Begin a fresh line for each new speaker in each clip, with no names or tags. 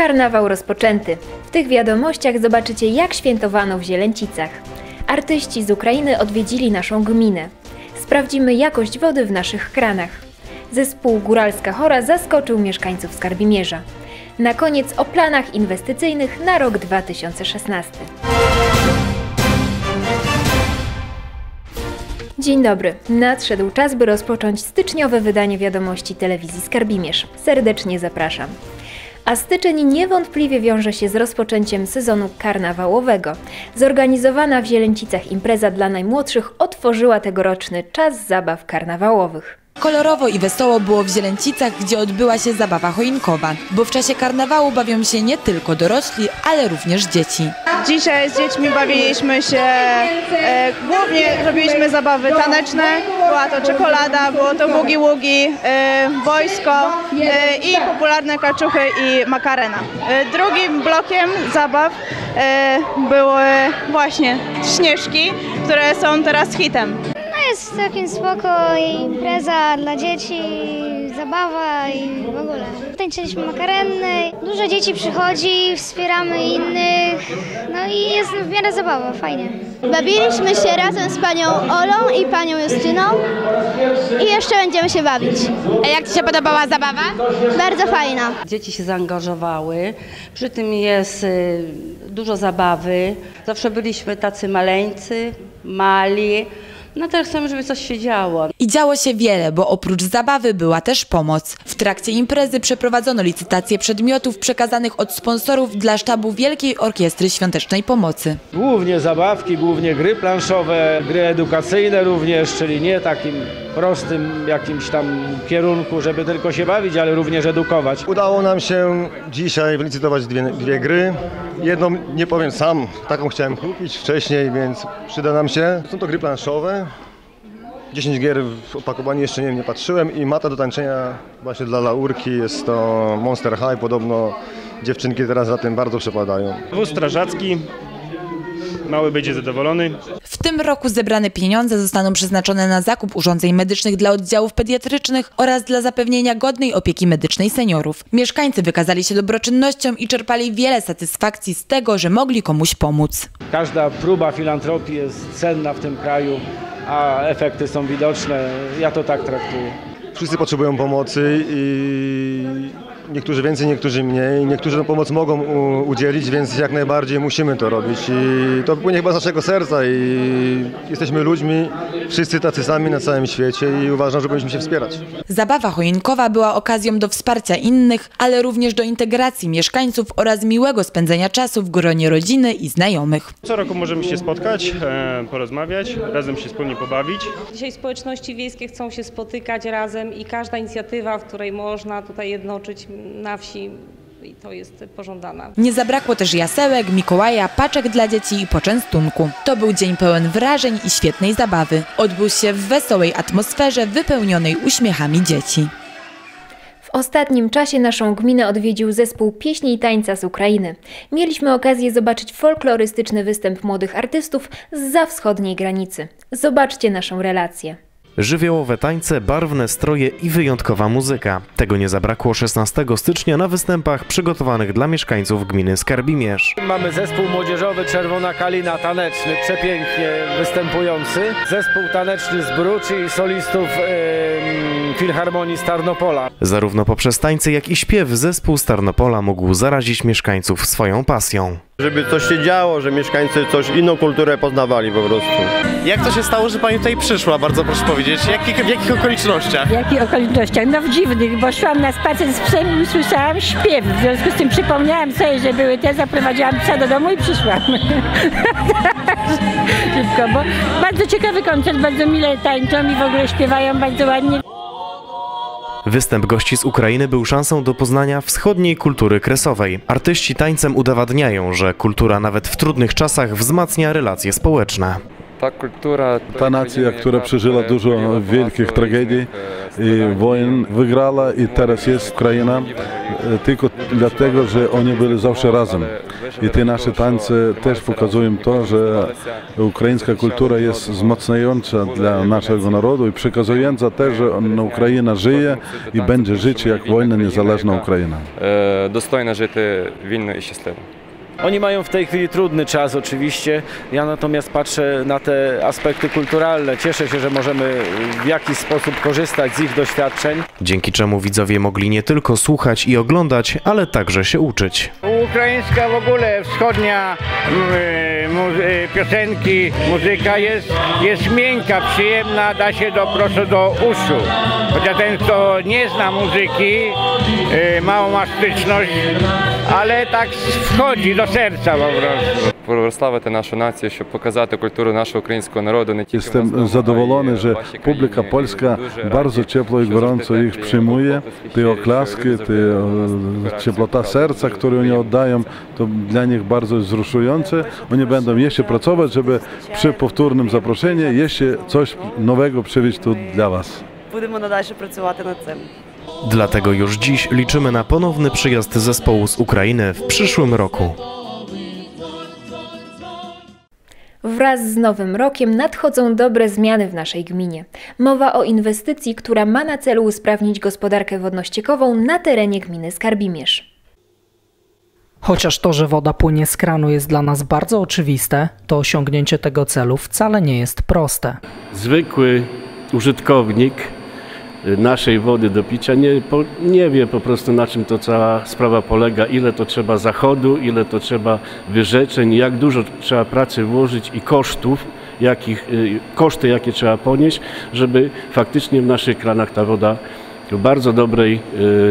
Karnawał rozpoczęty. W tych wiadomościach zobaczycie, jak świętowano w Zielęcicach. Artyści z Ukrainy odwiedzili naszą gminę. Sprawdzimy jakość wody w naszych kranach. Zespół Góralska Chora zaskoczył mieszkańców Skarbimierza. Na koniec o planach inwestycyjnych na rok 2016. Dzień dobry. Nadszedł czas, by rozpocząć styczniowe wydanie wiadomości telewizji Skarbimierz. Serdecznie zapraszam. A styczeń niewątpliwie wiąże się z rozpoczęciem sezonu karnawałowego. Zorganizowana w Zielęcicach impreza dla najmłodszych otworzyła tegoroczny czas zabaw karnawałowych.
Kolorowo i wesoło było w Zielęcicach, gdzie odbyła się zabawa choinkowa, bo w czasie karnawału bawią się nie tylko dorośli, ale również dzieci.
Dzisiaj z dziećmi bawiliśmy się, e, głównie robiliśmy zabawy taneczne, była to czekolada, było to bugi-wugi, e, wojsko e, i popularne kaczuchy i makarena. E, drugim blokiem zabaw e, były właśnie śnieżki, które są teraz hitem.
Jest całkiem spoko, i impreza dla dzieci, zabawa i w ogóle. Tańczyliśmy makarenny, dużo dzieci przychodzi, wspieramy innych, no i jest w miarę zabawa, fajnie.
Bawiliśmy się razem z panią Olą i panią Justyną i jeszcze będziemy się bawić.
A jak Ci się podobała zabawa?
Bardzo fajna.
Dzieci się zaangażowały, przy tym jest y, dużo zabawy. Zawsze byliśmy tacy maleńcy, mali. No teraz chcemy, żeby coś się działo.
I działo się wiele, bo oprócz zabawy była też pomoc. W trakcie imprezy przeprowadzono licytację przedmiotów przekazanych od sponsorów dla sztabu Wielkiej Orkiestry Świątecznej Pomocy.
Głównie zabawki, głównie gry planszowe, gry edukacyjne również, czyli nie takim prostym jakimś tam kierunku, żeby tylko się bawić, ale również edukować.
Udało nam się dzisiaj wylicytować dwie, dwie gry. Jedną nie powiem sam, taką chciałem kupić wcześniej, więc przyda nam się. Są to gry planszowe. 10 gier w opakowaniu jeszcze nie, nie patrzyłem i mata do tańczenia właśnie dla laurki jest to Monster High. Podobno dziewczynki teraz za tym bardzo przepadają.
Wóz strażacki, mały będzie zadowolony.
W tym roku zebrane pieniądze zostaną przeznaczone na zakup urządzeń medycznych dla oddziałów pediatrycznych oraz dla zapewnienia godnej opieki medycznej seniorów. Mieszkańcy wykazali się dobroczynnością i czerpali wiele satysfakcji z tego, że mogli komuś pomóc.
Każda próba filantropii jest cenna w tym kraju, a efekty są widoczne. Ja to tak traktuję.
Wszyscy potrzebują pomocy i niektórzy więcej, niektórzy mniej. Niektórzy tę pomoc mogą udzielić, więc jak najbardziej musimy to robić. I to płynie chyba z naszego serca i jesteśmy ludźmi, wszyscy tacy sami na całym świecie i uważam, że powinniśmy się wspierać.
Zabawa choinkowa była okazją do wsparcia innych, ale również do integracji mieszkańców oraz miłego spędzenia czasu w gronie rodziny i znajomych.
Co roku możemy się spotkać, e, porozmawiać, razem się wspólnie pobawić.
Dzisiaj społeczności wiejskie chcą się spotykać razem i każda inicjatywa, w której można tutaj jednoczyć na wsi i to jest pożądana.
Nie zabrakło też jasełek, Mikołaja, paczek dla dzieci i poczęstunku. To był dzień pełen wrażeń i świetnej zabawy. Odbył się w wesołej atmosferze wypełnionej uśmiechami dzieci.
W ostatnim czasie naszą gminę odwiedził zespół pieśni i tańca z Ukrainy. Mieliśmy okazję zobaczyć folklorystyczny występ młodych artystów z wschodniej granicy. Zobaczcie naszą relację.
Żywiołowe tańce, barwne stroje i wyjątkowa muzyka. Tego nie zabrakło 16 stycznia na występach przygotowanych dla mieszkańców gminy Skarbimierz.
Mamy zespół młodzieżowy Czerwona Kalina taneczny, przepięknie występujący. Zespół taneczny z Bruczy i solistów em, Filharmonii z Tarnopola.
Zarówno poprzez tańce, jak i śpiew zespół z Tarnopola mógł zarazić mieszkańców swoją pasją.
Żeby coś się działo, że mieszkańcy coś inną kulturę poznawali po prostu.
Jak to się stało, że pani tutaj przyszła? Bardzo proszę powiedzieć, w jakich okolicznościach?
W jakich okolicznościach? No w dziwnych, bo szłam na spacer z psem i usłyszałam śpiew. W związku z tym przypomniałam sobie, że były te, zaprowadziłam psa do domu i przyszłam. Szybko, bo bardzo ciekawy koncert, bardzo mile tańczą i w ogóle śpiewają bardzo ładnie.
Występ gości z Ukrainy był szansą do poznania wschodniej kultury kresowej. Artyści tańcem udowadniają, że kultura nawet w trudnych czasach wzmacnia relacje społeczne.
Ta nacja, która przeżyła dużo wielkich tragedii i wojen, wygrała i teraz jest Ukraina e, tylko dlatego, że oni byli zawsze razem. I te nasze tańce też pokazują to, że ukraińska kultura jest wzmacniająca dla naszego narodu i przekazująca też, że Ukraina żyje i będzie żyć jak wolna, niezależna Ukraina.
Dostojne żyć, wolna i szczęśliwa.
Oni mają w tej chwili trudny czas oczywiście. Ja natomiast patrzę na te aspekty kulturalne. Cieszę się, że możemy w jakiś sposób korzystać z ich doświadczeń.
Dzięki czemu widzowie mogli nie tylko słuchać i oglądać, ale także się uczyć.
Ukraińska w ogóle wschodnia mm, y, piosenki, muzyka jest, jest miękka, przyjemna, da się do, prosto do uszu. Chociaż ten, kto nie zna muzyki, y, mało ma styczność, ale tak wchodzi do serca po prostu.
Прославити нашу націю, щоб показати культуру нашого українського народу не тільки в
Jestem
Москві,
zadowolony,
а й
że
в вашій
publika
країні.
polska
Дуже
bardzo
раді,
ciepło i
що
gorąco
завжди
ich
так
przyjmuje.
глибоко
Te
посвящають,
oklaski,
що
te
завжди
e,
нас
cieplota
збирають,
serca,
дуже
które oni
приємно.
oddają, to dla nich bardzo jest wzruszające. Oni będą jeszcze pracować, żeby przy powtórnym zaproszeniu jeszcze coś nowego przywieźć tu dla Was.
Будемо надалі працювати над цим.
Dlatego już dziś liczymy na ponowny przyjazd zespołu z Ukrainy w przyszłym roku.
Wraz z Nowym Rokiem nadchodzą dobre zmiany w naszej gminie. Mowa o inwestycji, która ma na celu usprawnić gospodarkę wodnościekową na terenie gminy Skarbimierz.
Chociaż to, że woda płynie z kranu jest dla nas bardzo oczywiste, to osiągnięcie tego celu wcale nie jest proste.
zwykły użytkownik naszej wody do picia nie, po, nie wie po prostu na czym to cała sprawa polega, ile to trzeba zachodu, ile to trzeba wyrzeczeń, jak dużo trzeba pracy włożyć i kosztów, jakich, y, koszty jakie trzeba ponieść, żeby faktycznie w naszych kranach ta woda bardzo dobrej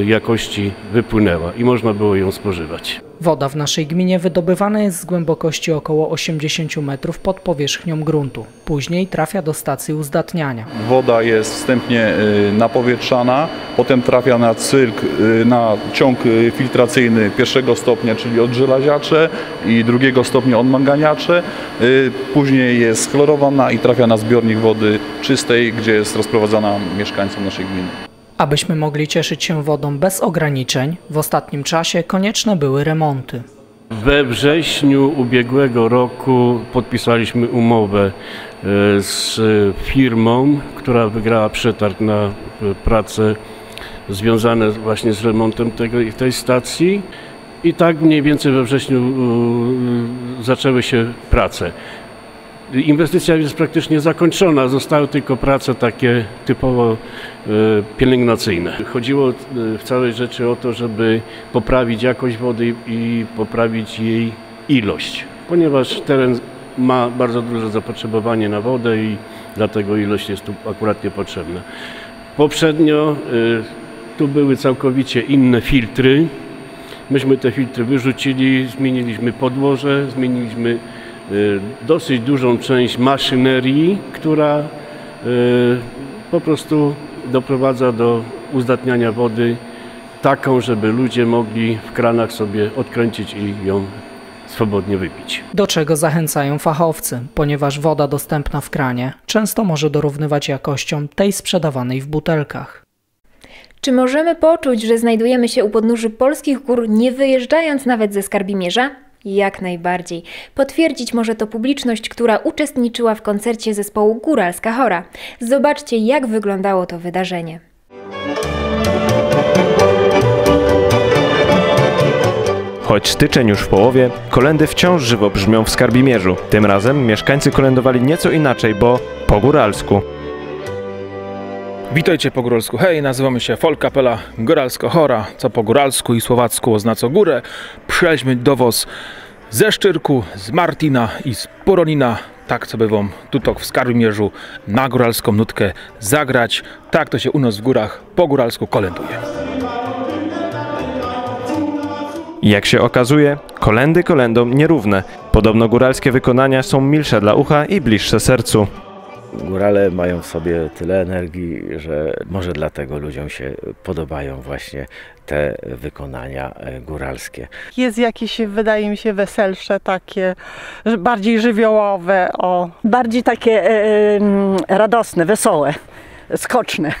y, jakości wypłynęła i można było ją spożywać.
Woda w naszej gminie wydobywana jest z głębokości około 80 metrów pod powierzchnią gruntu. Później trafia do stacji uzdatniania.
Woda jest wstępnie y, napowietrzana, potem trafia na cyrk, y, na ciąg y, filtracyjny pierwszego stopnia, czyli odżelaziacze i drugiego stopnia odmanganiacze. Później jest chlorowana i trafia na zbiornik wody czystej, gdzie jest rozprowadzana mieszkańcom naszej gminy.
Abyśmy mogli cieszyć się wodą bez ograniczeń, w ostatnim czasie konieczne były remonty.
We wrześniu ubiegłego roku podpisaliśmy umowę e, z firmą, która wygrała przetarg na e, prace związane właśnie z remontem tego, tej stacji. I tak mniej więcej we wrześniu zaczęły się prace. Inwestycja jest praktycznie zakończona, zostały tylko prace takie typowo e, pielęgnacyjne. Chodziło e, w całej rzeczy o to, żeby poprawić jakość wody i poprawić jej ilość, ponieważ teren ma bardzo duże zapotrzebowanie na wodę i dlatego ilość jest tu akurat niepotrzebna. Poprzednio e, tu były całkowicie inne filtry. Myśmy te filtry wyrzucili, zmieniliśmy podłoże, zmieniliśmy dosyć dużą część maszynerii, która y, po prostu doprowadza do uzdatniania wody taką, żeby ludzie mogli w kranach sobie odkręcić i ją swobodnie wypić.
Do czego zachęcają fachowcy, ponieważ woda dostępna w kranie często może dorównywać jakością tej sprzedawanej w butelkach.
Czy możemy poczuć, że znajdujemy się u podnóży polskich gór, nie wyjeżdżając nawet ze Skarbimierza? Jak najbardziej. Potwierdzić może to publiczność, która uczestniczyła w koncercie zespołu Góralska Chora. Zobaczcie, jak wyglądało to wydarzenie.
Choć styczeń już w połowie, kolendy wciąż żywo brzmią w Skarbimierzu. Tym razem mieszkańcy kolendowali nieco inaczej, bo po góralsku.
Witajcie po góralsku. Hej, nazywamy się Folk Kapela Góralsko-Chora, co po góralsku i słowacku oznacza górę. Przyjechaliśmy do was ze Szczyrku, z Martina i z Poronina. Tak sobie wam tutaj w Skarbimierzu na góralską nutkę zagrać. Tak to się u nas w górach po góralsku kolenduje.
Jak się okazuje, kolendy kolendom nierówne. Podobno góralskie wykonania są milsze dla ucha i bliższe sercu.
Górale mają w sobie tyle energii, że może dlatego ludziom się podobają właśnie te wykonania e, góralskie.
Jest jakieś, wydaje mi się, weselsze, takie bardziej żywiołowe, o.
Bardziej takie e, radosne, wesołe, skoczne.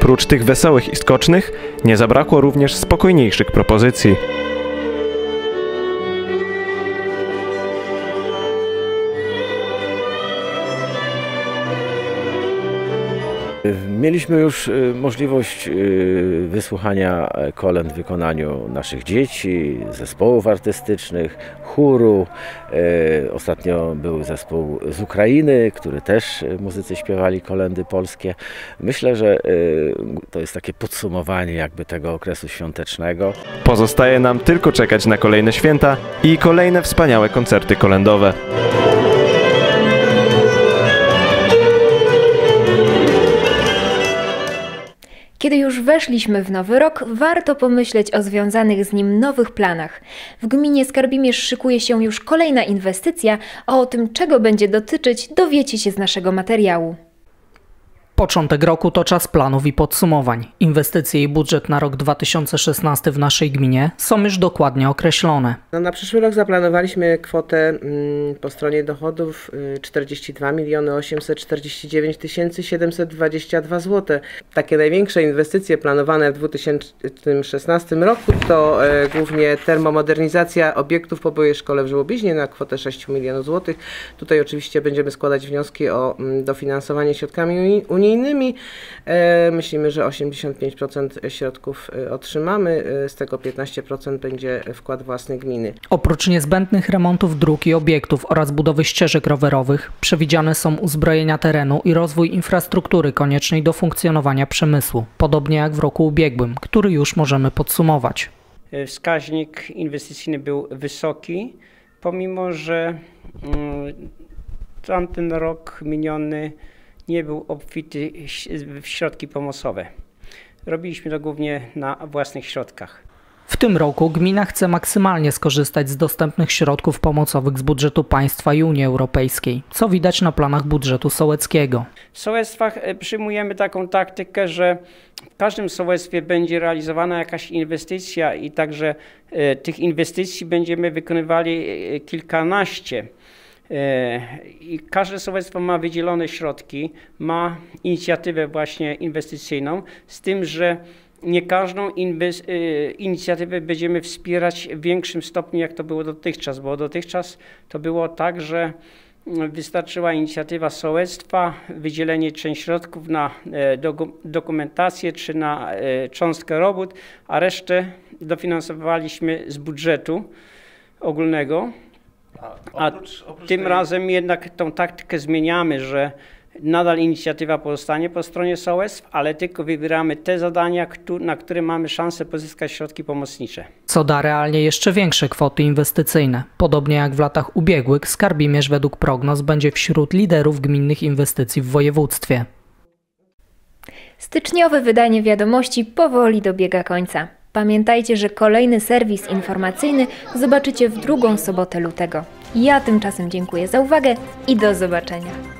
Prócz tych wesołych i skocznych, nie zabrakło również spokojniejszych propozycji.
Mieliśmy już y, możliwość y, wysłuchania kolęd w wykonaniu naszych dzieci, zespołów artystycznych, chóru. Y, Ostatnio był zespół z Ukrainy, który też muzycy śpiewali kolendy polskie. Myślę, że to jest takie podsumowanie jakby tego okresu świątecznego.
Pozostaje nam tylko czekać na kolejne święta i kolejne wspaniałe koncerty kolendowe.
Kiedy już weszliśmy w nowy rok, warto pomyśleć o związanych z nim nowych planach. W gminie Skarbimierz szykuje się już kolejna inwestycja, a o tym, czego będzie dotyczyć, dowiecie się z naszego materiału.
Początek roku to czas planów i podsumowań. Inwestycje i budżet na rok 2016 w naszej gminie są już dokładnie określone.
No, na przyszły rok zaplanowaliśmy kwotę mm, po stronie dochodów y, 42 miliony 849 722 zł. Takie największe inwestycje planowane w 2016 roku to e, głównie termomodernizacja obiektów po byłej szkole w Żłobiźnie na kwotę 6 milionów złotych. Tutaj oczywiście będziemy składać wnioski o mm, dofinansowanie środkami uni- unijnymi. E, Myślimy, że 85% środków e, otrzymamy, e, z tego 15% będzie wkład własny gminy.
Oprócz niezbędnych remontów dróg i obiektów oraz budowy ścieżek rowerowych, przewidziane są uzbrojenia terenu i rozwój infrastruktury koniecznej do funkcjonowania przemysłu, podobnie jak w roku ubiegłym, który już możemy podsumować.
Wskaźnik inwestycyjny był wysoki, pomimo że mm, tamten rok miniony nie był obfity w środki pomocowe. Robiliśmy to głównie na własnych środkach.
W tym roku gmina chce maksymalnie skorzystać z dostępnych środków pomocowych z budżetu państwa i Unii Europejskiej, co widać na planach budżetu sołeckiego.
W sołectwach e, przyjmujemy taką taktykę, że w każdym sołectwie będzie realizowana jakaś inwestycja i także e, tych inwestycji będziemy wykonywali e, kilkanaście. E, I każde sołectwo ma wydzielone środki, ma inicjatywę właśnie inwestycyjną, z tym, że nie każdą e, inicjatywę będziemy wspierać w większym stopniu, jak to było dotychczas, bo dotychczas to było tak, że wystarczyła inicjatywa sołectwa, wydzielenie część środków na e, dokumentację czy na cząstkę robót, a resztę dofinansowaliśmy z budżetu ogólnego. A tym razem jednak tą taktykę zmieniamy, że nadal inicjatywa pozostanie po stronie sołectw, ale tylko wybieramy te zadania, na które mamy szansę pozyskać środki pomocnicze.
Co da realnie jeszcze większe kwoty inwestycyjne. Podobnie jak w latach ubiegłych, Skarbimierz według prognoz będzie wśród liderów gminnych inwestycji w województwie.
Styczniowe wydanie wiadomości powoli dobiega końca. Pamiętajcie, że kolejny serwis informacyjny zobaczycie w drugą sobotę lutego. Ja tymczasem dziękuję za uwagę i do zobaczenia.